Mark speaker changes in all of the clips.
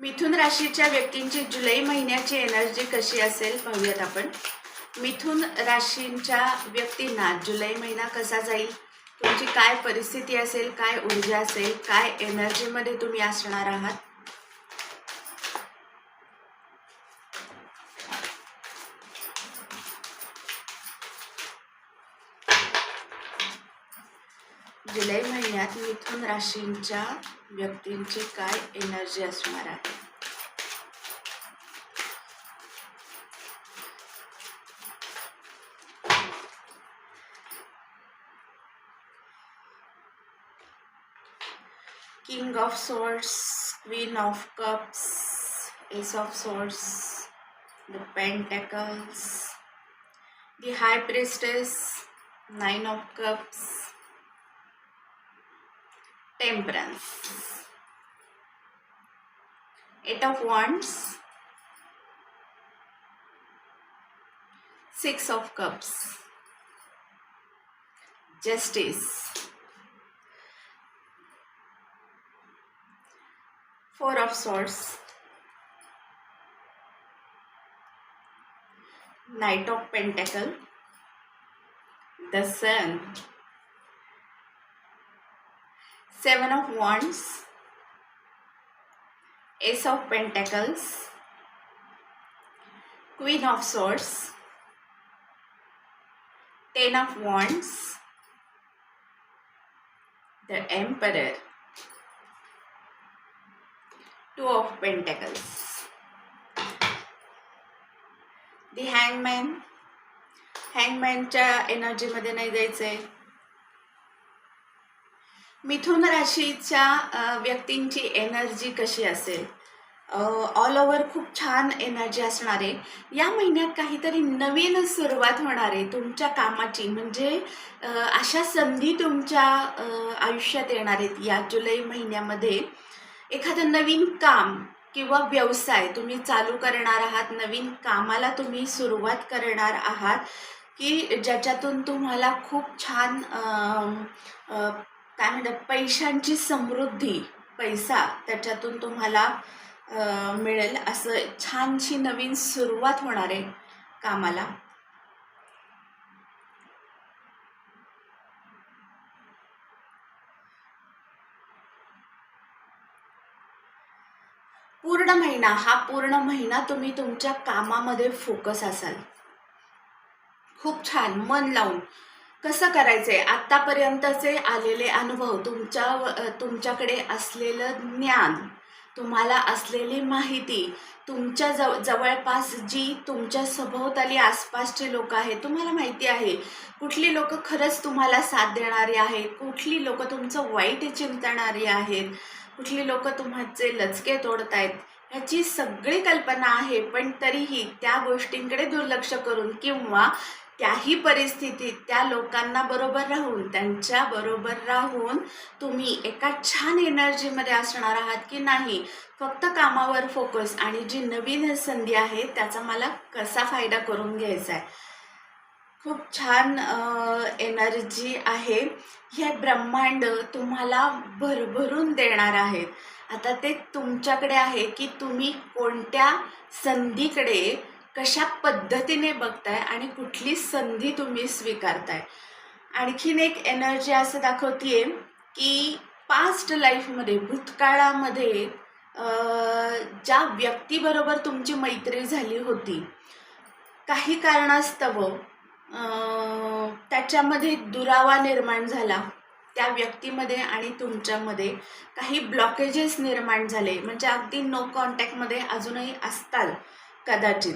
Speaker 1: मिथुन राशीच्या व्यक्तींची जुलै महिन्याची एनर्जी कशी असेल पाहूयात आपण. मिथुन राशींच्या व्यक्तींना जुलै महिना कसा जाईल तुमची काय परिस्थिती असेल काय ऊर्जा असेल काय एनर्जीमध्ये तुम्ही असणार आहात जुलै महिन्यात एकूण राशींच्या व्यक्तींची काय एनर्जी असणार आहे? King of swords queen of cups ace of swords the pentacles the high priestess nine of cups Temperance, of Wands, Six of Cups, Justice. Four of Swords, Knight of Pentacle, the Sun, Seven of Wands, Ace of Pentacles, Queen of Swords, Ten of Wands, the Emperor, Two of Pentacles, the Hangman. हँगमॅनच्या एनर्जीमध्ये नाही जायचंय मिथुन राशीच्या व्यक्तींची energy कशी असेल? All over खूप छान energy असणार आहे. या महिन्यात काहीतरी नवीन सुरुवात होणार आहे तुमच्या कामाची. म्हणजे अशा संधी तुमच्या आयुष्यात येणार आहेत. या जुलै महिन्यामध्ये एखादं नवीन काम किंवा व्यवसाय तुम्ही चालू करणार आहात नवीन कामाला तुम्ही सुरुवात करणार आहात की ज्याच्यातून तुम्हाला खूप छान काय म्हणतात पैशांची समृद्धी पैसा त्याच्यातून तुम्हाला मिळेल असं छानशी नवीन सुरुवात होणार आहे कामाला. पूर्ण महिना हा पूर्ण महिना तुम्ही तुमच्या कामामध्ये फोकस असाल. खूप छान मन लावून. कसं करायचंय? आतापर्यंतचे आलेले अनुभव तुमच्या तुमच्याकडे असलेलं ज्ञान तुम्हाला असलेली माहिती तुमच्या जव जवळपास जी तुमच्या सभोवताली आसपासचे लोक आहेत तुम्हाला माहिती आहे. कुठली लोक खरंच तुम्हाला साथ देणारी आहेत? कुठली लोक तुमचं वाईट चिंतणारी आहेत? कुठली लोक तुमचे लचके तोडतायत? ह्याची सगळी कल्पना आहे पण तरीही त्या गोष्टींकडे दुर्लक्ष करून किंवा त्याही परिस्थितीत त्या लोकांना बरोबर राहून त्यांच्या बरोबर राहून तुम्ही एका छान एनर्जीमध्ये असणार आहात की नाही फक्त कामावर फोकस आणि जी नवीन संधी आहे त्याचा मला कसा फायदा करून घ्यायचा आहे? खूप छान एनर्जी आहे. हे ब्रह्मांड तुम्हाला भरभरून देणार आहेत. आता ते तुमच्याकडे आहे की तुम्ही कोणत्या संधीकडे कशा पद्धतीने बघताय आणि कुठली संधी तुम्ही स्वीकारताय? आणखीन एक एनर्जी असं दाखवतीये की पास्ट लाईफमध्ये भूतकाळामध्ये ज्या व्यक्तीबरोबर तुमची मैत्री झाली होती काही कारणास्तव त्याच्यामध्ये दुरावा निर्माण झाला त्या व्यक्तीमध्ये आणि तुमच्यामध्ये काही ब्लॉकेजेस निर्माण झाले. म्हणजे अगदी नो कॉन्टॅक्टमध्ये अजूनही असताल कदाचित.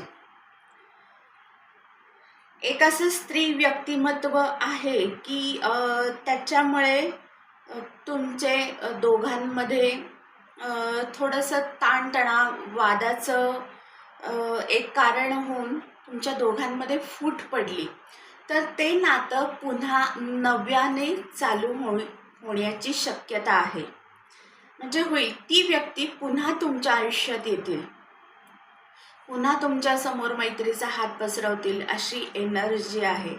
Speaker 1: एक असं स्त्री व्यक्तिमत्व आहे की त्याच्यामुळे तुमचे दोघांमध्ये थोडंसं ताणतणाव वादाचं एक कारण होऊन तुमच्या दोघांमध्ये फूट पडली. तर ते नातं पुन्हा नव्याने चालू हो होण्याची शक्यता आहे. म्हणजे होईल ती व्यक्ती पुन्हा तुमच्या आयुष्यात येतील. पुन्हा तुमच्यासमोर मैत्रीचा हात पसरवतील अशी एनर्जी आहे.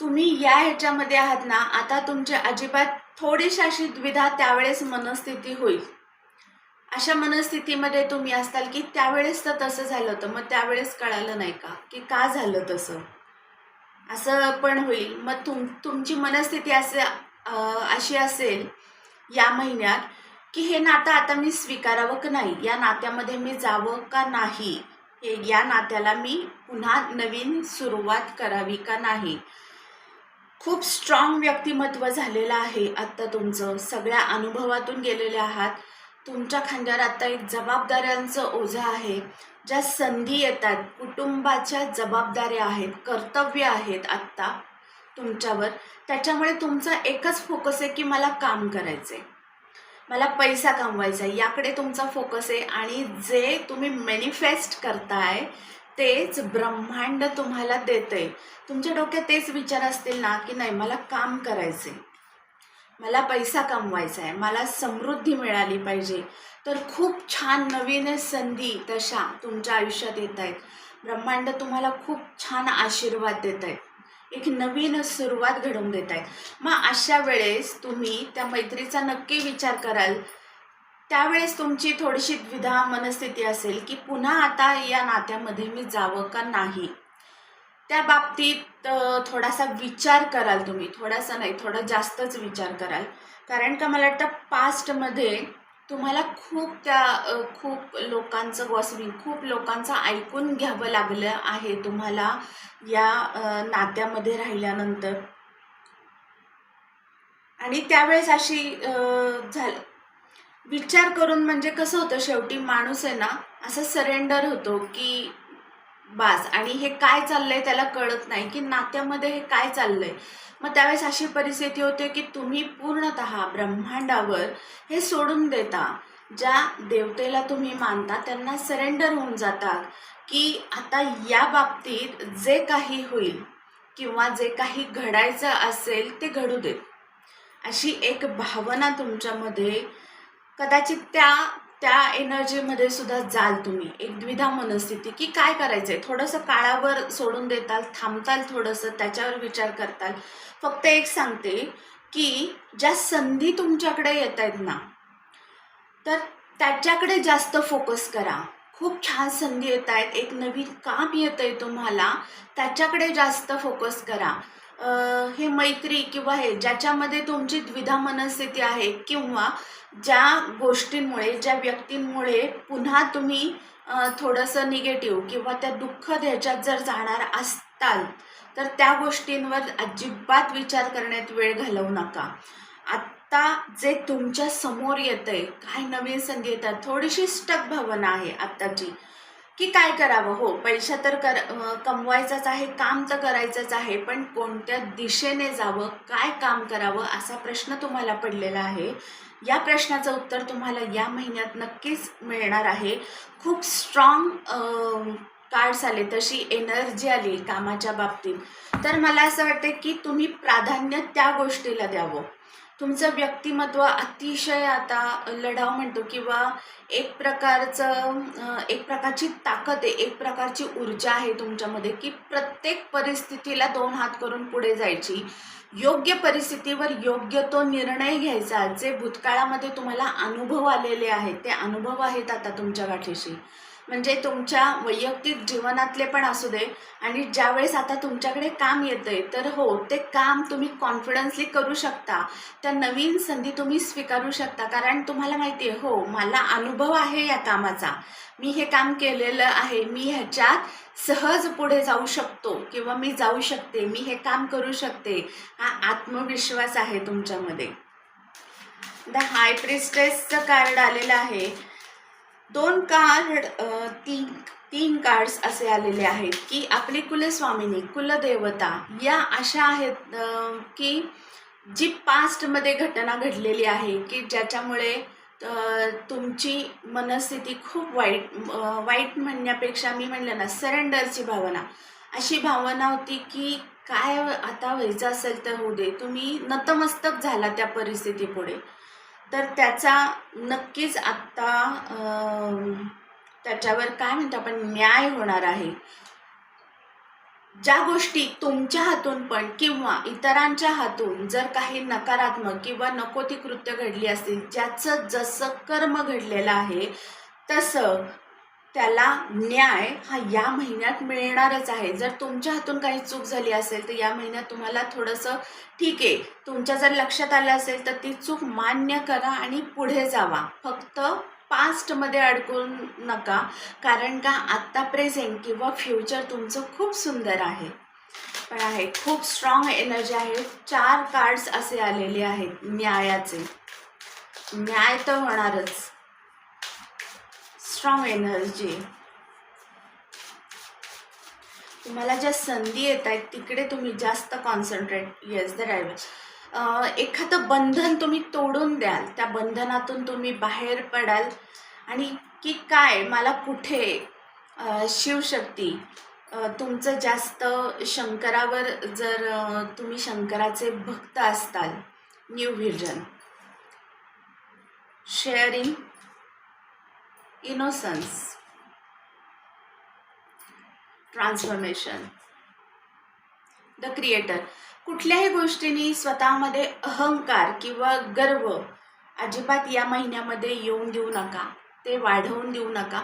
Speaker 1: तुम्ही या ह्याच्यामध्ये आहात ना आता तुमची अजिबात थोडीशी अशी द्विधा त्यावेळेस मनस्थिती होईल. अशा मनस्थितीमध्ये तुम्ही असताल की त्यावेळेस तर तसं झालं होतं मग त्यावेळेस कळालं नाही का की का झालं तसं? असं पण होईल. मग तुम तुमची मनस्थिती असे अशी असेल या महिन्यात की हे नातं आता मी स्वीकारावं का नाही? या नात्यामध्ये मी जावं का नाही? हे या नात्याला मी पुन्हा नवीन सुरुवात करावी का नाही? खूप स्ट्रॉंग व्यक्तिमत्व झालेलं आहे आत्ता तुमचं. सगळ्या अनुभवातून गेलेले आहात. तुमच्या खांद्यावर आत्ता एक जबाबदाऱ्यांचं ओझं आहे. ज्या संधी येतात कुटुंबाच्या जबाबदाऱ्या आहेत कर्तव्य आहेत आत्ता तुमच्यावर. त्याच्यामुळे तुमचा एकच फोकस आहे की मला काम करायचं आहे मला पैसा कमवायचा आहे. याकडे तुमचा फोकस आहे. आणि जे तुम्ही मॅनिफेस्ट करताय तेच ब्रह्मांड तुम्हाला देतंय. तुमच्या डोक्यात तेच विचार असतील ना की नाही मला काम करायचे मला पैसा कमवायचा आहे. मला समृद्धी मिळाली पाहिजे. तर खूप छान नवीन संधी तशा तुमच्या आयुष्यात येत आहेत. ब्रह्मांड तुम्हाला खूप छान आशीर्वाद देत आहेत. एक नवीन सुरुवात घडवून देत आहेत मग अशा वेळेस तुम्ही त्या मैत्रीचा नक्की विचार कराल. त्यावेळेस तुमची थोडीशी द्विधा मनस्थिती असेल की पुन्हा आता या नात्यामध्ये मी जावं का नाही? त्या बाबतीत थोडासा विचार कराल तुम्ही. थोडासा नाही थोडा जास्तच विचार कराल. कारण का मला वाटतं पास्टमध्ये तुम्हाला खूप त्या खूप लोकांचं गॉसिपिंग खूप लोकांचं ऐकून घ्यावं लागलं आहे तुम्हाला या नात्यामध्ये राहिल्यानंतर. आणि त्यावेळेस अशी झालं विचार करून म्हणजे कसं होतं शेवटी माणूस आहे ना असं सरेंडर होतो की बास. आणि हे काय चाललंय त्याला कळत नाही की नात्यामध्ये हे काय चाललंय. मग त्यावेळेस अशी परिस्थिती होते की तुम्ही पूर्णत ब्रह्मांडावर हे सोडून देता. ज्या देवतेला तुम्ही मानता त्यांना सरेंडर होऊन जातात की आता या बाबतीत जे काही होईल किंवा जे काही घडायचं असेल ते घडू देत अशी एक भावना तुमच्यामध्ये कदाचित त्या त्या एनर्जीमध्ये सुद्धा जाल तुम्ही. एक द्विधा मनस्थिती की काय करायचं आहे थोडंसं काळावर सोडून देताल थांबताल थोडंसं त्याच्यावर विचार करताल. फक्त एक सांगते की ज्या संधी तुमच्याकडे येत आहेत ना तर त्याच्याकडे जास्त फोकस करा. खूप छान संधी येत आहेत एक नवीन काम येत आहे तुम्हाला त्याच्याकडे जास्त फोकस करा. हे मैत्री किंवा हे ज्याच्यामध्ये तुमची द्विधा मनस्थिती आहे किंवा ज्या गोष्टींमुळे ज्या व्यक्तींमुळे पुन्हा तुम्ही थोडंसं निगेटिव्ह किंवा त्या दुःख ह्याच्यात जर जाणार असताल तर त्या गोष्टींवर अजिबात विचार करण्यात वेळ घालवू नका. आत्ता जे तुमच्यासमोर येतं आहे काय नवीन संधी येतात थोडीशी स्टक भावना आहे आत्ताची. की काय करावं? हो पैसा तर कर कमवायचाच आहे काम तर करायचंच आहे पण कोणत्या दिशेने जावं काय काम करावं असा प्रश्न तुम्हाला पडलेला आहे? या प्रश्नाचं उत्तर तुम्हाला या महिन्यात नक्कीच मिळणार आहे. खूप स्ट्रॉंग कार्ड्स आले तशी एनर्जी आली कामाच्या बाबतीत. तर मला असं वाटतं की तुम्ही प्राधान्य त्या गोष्टीला द्यावं. तुमचं व्यक्तिमत्व अतिशय आता लढाव म्हणतो किंवा एक प्रकारचं एक प्रकारची ताकद आहे एक प्रकारची ऊर्जा आहे तुमच्यामध्ये की प्रत्येक परिस्थितीला दोन हात करून पुढे जायची. योग्य परिस्थितीवर योग्य तो निर्णय घ्यायचा जे भूतकाळामध्ये तुम्हाला अनुभव आलेले आहेत. ते अनुभव आहेत आता तुमच्या गाठीशी. म्हणजे तुमच्या वैयक्तिक जीवनातले पण असू दे आणि ज्यावेळेस आता तुमच्याकडे काम येतं आहे तर हो ते काम तुम्ही कॉन्फिडन्सली करू शकता. त्या नवीन संधी तुम्ही स्वीकारू शकता. कारण तुम्हाला माहिती आहे हो मला अनुभव आहे या कामाचा. मी हे काम केलेलं आहे. मी ह्याच्यात सहज पुढे जाऊ शकतो किंवा मी जाऊ शकते. मी हे काम करू शकते. हा आत्मविश्वास आहे तुमच्यामध्ये. द हाय प्रिस्टेसचं कार्ड आलेलं आहे. दोन कार्ड तीन तीन कार्ड्स असे आलेले आहेत की आपली कुलस्वामिनी कुलदेवता या अशा आहेत की जी पास्टमध्ये घटना घडलेली आहे की ज्याच्यामुळे तुमची मनस्थिती खूप वाईट वाईट म्हणण्यापेक्षा मी म्हणलं ना सरेंडरची भावना. अशी भावना होती की काय आता व्हायचं असेल तर होऊ दे तुम्ही नतमस्तक झाला त्या परिस्थितीपुढे. तर त्याचा नक्कीच आत्ता त्याच्यावर काय म्हणतो आपण न्याय होणार आहे. ज्या गोष्टी तुमच्या हातून पण किंवा इतरांच्या हातून जर काही नकारात्मक किंवा नको ती कृत्य घडली असतील ज्याचं जसं कर्म घडलेलं आहे तसं त्याला न्याय हा या महिन्यात मिळणारच आहे. जर तुमच्या हातून काही चूक झाली असेल तर या महिन्यात तुम्हाला थोडंसं ठीक आहे. तुमच्या जर लक्षात आलं असेल तर ती चूक मान्य करा आणि पुढे जावा. फक्त पास्टमध्ये अडकून नका कारण का आत्ता प्रेझेंट किंवा फ्युचर तुमचं खूप सुंदर आहे. पण आहे खूप स्ट्रॉंग एनर्जी आहे. चार कार्ड्स असे आलेले आहेत न्यायाचे. न्याय तर होणारच. स्ट्रॉंग एनर्जी तुम्हाला ज्या संधी येत आहेत तिकडे तुम्ही जास्त कॉन्सन्ट्रेट येस द राईट एखादं बंधन तुम्ही तोडून द्याल त्या बंधनातून तुम्ही बाहेर पडाल आणि की काय मला कुठे शिवशक्ती तुमचं जास्त शंकरावर जर तुम्ही शंकराचे भक्त असताल new vision sharing innocence transformation the creator कुठल्याही गोष्टीने स्वतःमध्ये अहंकार किंवा गर्व अजिबात या महिन्यामध्ये येऊन देऊ नका ते वाढवून देऊ नका.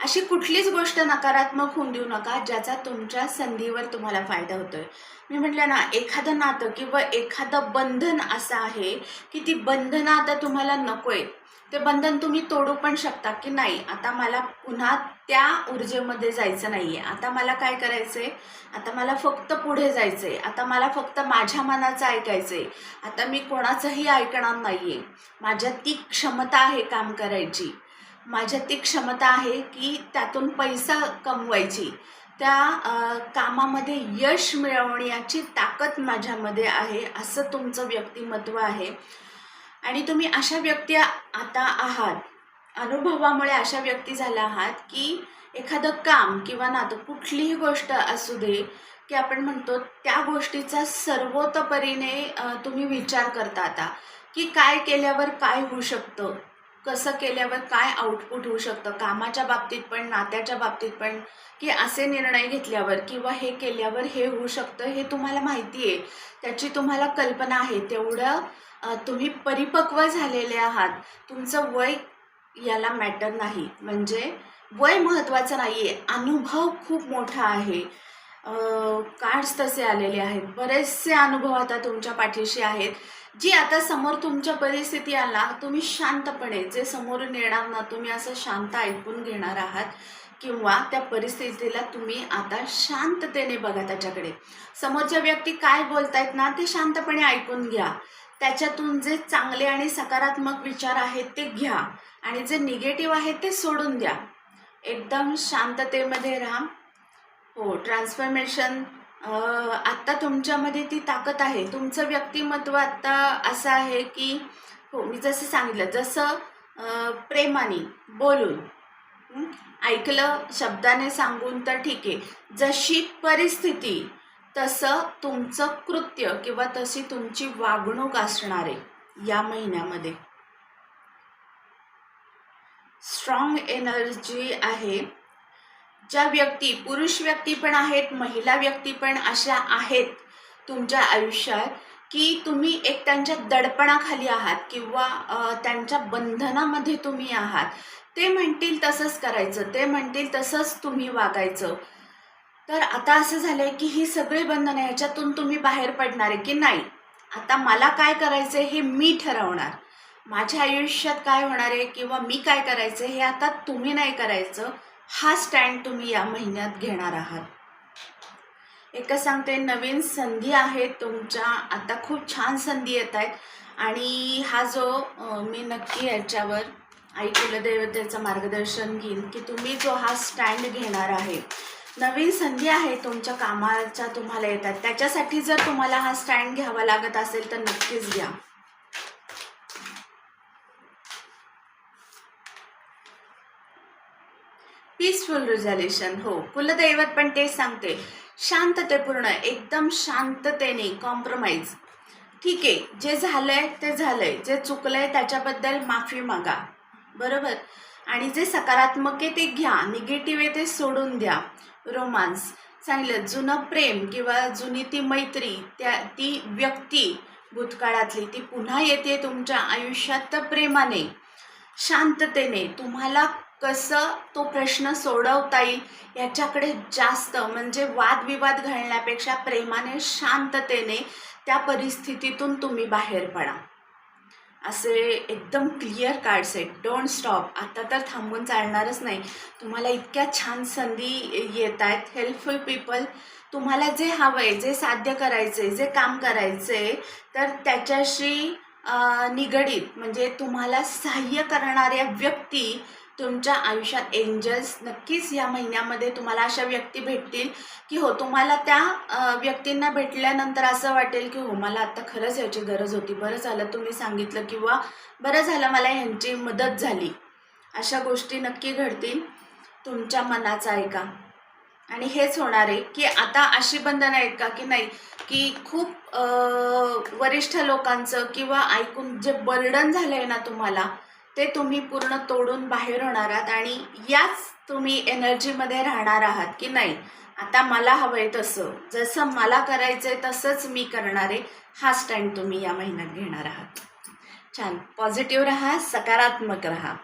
Speaker 1: अशी कुठलीच गोष्ट नकारात्मक होऊन देऊ नका ज्याचा तुमच्या संधीवर तुम्हाला फायदा होतोय. मी म्हटलं ना एखादं नातं किंवा एखादं बंधन असं आहे की ती बंधनं आता तुम्हाला नको आहेत ते बंधन तुम्ही तोडू पण शकता की नाही? आता मला पुन्हा त्या ऊर्जेमध्ये जायचं नाही आहे आता मला काय करायचं आहे आता मला फक्त पुढे जायचं आहे आता मला फक्त माझ्या मनाचं ऐकायचं आहे आता मी कोणाचंही ऐकणार नाही आहे माझ्यात ती क्षमता आहे काम करायची. माझ्यात ती क्षमता आहे की त्यातून पैसा कमवायची. त्या कामामध्ये यश मिळवण्याची ताकद माझ्यामध्ये आहे असं तुमचं व्यक्तिमत्व आहे. आणि तुम्ही अशा व्यक्ती आता आहात अनुभवामुळे अशा व्यक्ती झाल्या आहात की एखादं काम किंवा नातं कुठलीही गोष्ट असू दे की आपण म्हणतो त्या गोष्टीचा सर्वतोपरीने तुम्ही विचार करता आता की काय केल्यावर काय होऊ शकतं कसं केल्यावर काय आउटपुट होऊ शकतं कामाच्या बाबतीत पण नात्याच्या बाबतीत पण की असे निर्णय घेतल्यावर किंवा हे केल्यावर हे होऊ शकतं हे तुम्हाला माहिती आहे. त्याची तुम्हाला कल्पना आहे. तेवढं तुम्ही परिपक्व झालेले आहात. तुमचं वय याला मॅटर नाही. म्हणजे वय महत्त्वाचं नाही आहे अनुभव खूप मोठा आहे. कार्ड्स तसे आलेले आहेत. बरेचसे अनुभव आता तुमच्या पाठीशी आहेत. जी आता समोर तुमच्या परिस्थिती आला तुम्ही शांतपणे जे समोर नेणार ना तुम्ही असं शांत ऐकून घेणार आहात किंवा त्या परिस्थितीला तुम्ही आता शांततेने बघा त्याच्याकडे. समोरच्या व्यक्ती काय बोलतायत ना ते शांतपणे ऐकून घ्या. त्याच्यातून जे चांगले आणि सकारात्मक विचार आहेत ते घ्या. आणि जे निगेटिव्ह आहेत ते सोडून द्या. एकदम शांततेमध्ये राहा. हो ट्रान्सफॉर्मेशन आत्ता तुमच्यामध्ये ती ताकद आहे. तुमचं व्यक्तिमत्व आत्ता असं आहे की हो मी जसं सांगितलं जसं प्रेमाने बोलून ऐकलं शब्दाने सांगून तर ठीक आहे. जशी परिस्थिती तसं तुमचं कृत्य किंवा तशी तुमची वागणूक असणार आहे या महिन्यामध्ये. स्ट्रॉंग एनर्जी आहे. ज्या व्यक्ती पुरुष व्यक्ती पण आहेत महिला व्यक्ती पण अशा आहेत तुमच्या आयुष्यात की तुम्ही एक त्यांच्या दडपणाखाली आहात किंवा त्यांच्या बंधनामध्ये तुम्ही आहात. ते म्हणतील तसंच करायचं ते म्हणतील तसंच तुम्ही वागायचं. तर आता असं झालंय की ही सगळी बंधनं ह्याच्यातून तुम्ही बाहेर पडणार आहे की नाही? आता मला काय करायचं हे मी ठरवणार. माझ्या आयुष्यात काय होणार आहे किंवा मी काय करायचं हे आता तुम्ही नाही करायचं. हा स्टँड तुम्ही या महिन्यात घेणार आहात. एकच सांगते नवीन संधी आहेत तुमच्या. आता खूप छान संधी येत आहेत. आणि हा जो मी नक्की याच्यावर आई कुलदेवतेचं मार्गदर्शन घेईन की तुम्ही जो हा स्टँड घेणार आहे नवीन संधी आहे तुमच्या कामाच्या तुम्हाला येतात. त्याच्यासाठी जर तुम्हाला हा स्टँड घ्यावा लागत असेल तर नक्कीच घ्या. पीसफुल रिझॉल्युशन हो. कुलदैवत पण तेच सांगते. शांततेपूर्ण एकदम शांततेने कॉम्प्रोमाइज ठीक आहे. जे झालंय ते झालंय. जे चुकलंय त्याच्याबद्दल माफी मागा. बरोबर? आणि जे सकारात्मक आहे ते घ्या निगेटिव्ह आहे ते सोडून द्या. रोमांस सांगितलं जुनं प्रेम किंवा जुनी ती मैत्री त्या ती व्यक्ती भूतकाळातली ती पुन्हा येते तुमच्या आयुष्यात तर प्रेमाने. शांततेने. तुम्हाला कसं तो प्रश्न सोडवता येईल याच्याकडे जास्त म्हणजे वादविवाद घालण्यापेक्षा प्रेमाने शांततेने त्या परिस्थितीतून तुम्ही बाहेर पडा. असे एकदम क्लिअर कार्ड्स आहेत. डोंट स्टॉप आता तर थांबून चालणारच नाही. तुम्हाला इतक्या छान संधी येत आहेत. हेल्पफुल पीपल तुम्हाला जे हवं आहे जे साध्य करायचे जे काम करायचे तर त्याच्याशी निगडीत म्हणजे तुम्हाला सहाय्य करणाऱ्या व्यक्ती तुमच्या आयुष्यात एंजल्स नक्कीच या महिन्यामध्ये तुम्हाला अशा व्यक्ती भेटतील की हो तुम्हाला त्या व्यक्तींना भेटल्यानंतर असं वाटेल की हो मला आता खरंच याची गरज होती. बरं झालं तुम्ही सांगितलं किंवा बरं झालं मला ह्यांची मदत झाली. अशा गोष्टी नक्की घडतील. तुमच्या मनाचा ऐका. आणि हेच होणार आहे की आता अशी बंधनं आहेत का की नाही? की खूप वरिष्ठ लोकांचं किंवा ऐकून जे बर्डन झालं आहे ना तुम्हाला ते तुम्ही पूर्ण तोडून बाहेर होणार आहात आणि याच तुम्ही एनर्जीमध्ये राहणार आहात की नाही? आता मला हवं आहे तसं. जसं मला करायचं आहे तसंच मी करणार आहे. हा स्टँड तुम्ही या महिन्यात घेणार आहात. छान. पॉझिटिव्ह राहा सकारात्मक राहा.